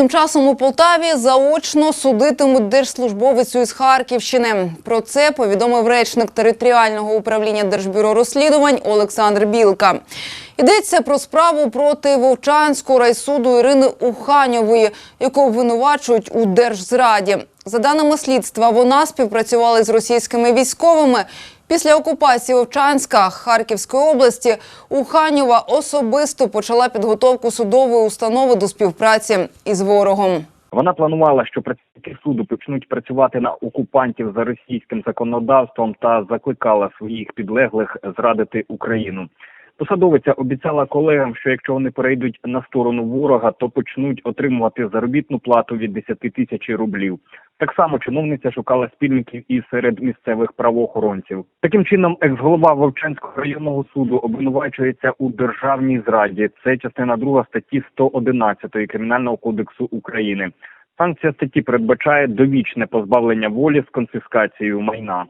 Тим часом у Полтаві заочно судитимуть держслужбовицю із Харківщини. Про це повідомив речник територіального управління Держбюро розслідувань Олександр Білка. Йдеться про справу проти Вовчанського райсуду Ірини Уханьової, яку обвинувачують у держзраді. За даними слідства, вона співпрацювала з російськими військовими. Після окупації Вовчанська Харківської області Уханьова особисто почала підготовку судової установи до співпраці із ворогом. Вона планувала, що працівники суду почнуть працювати на окупантів за російським законодавством та закликала своїх підлеглих зрадити Україну. Посадовиця обіцяла колегам, що якщо вони перейдуть на сторону ворога, то почнуть отримувати заробітну плату від 10 тисяч рублів. Так само чиновниця шукала спільників і серед місцевих правоохоронців. Таким чином, екс-голова Вовчанського районного суду обвинувачується у державній зраді. Це частина 2 статті 111 Кримінального кодексу України. Санкція статті передбачає довічне позбавлення волі з конфіскацією майна.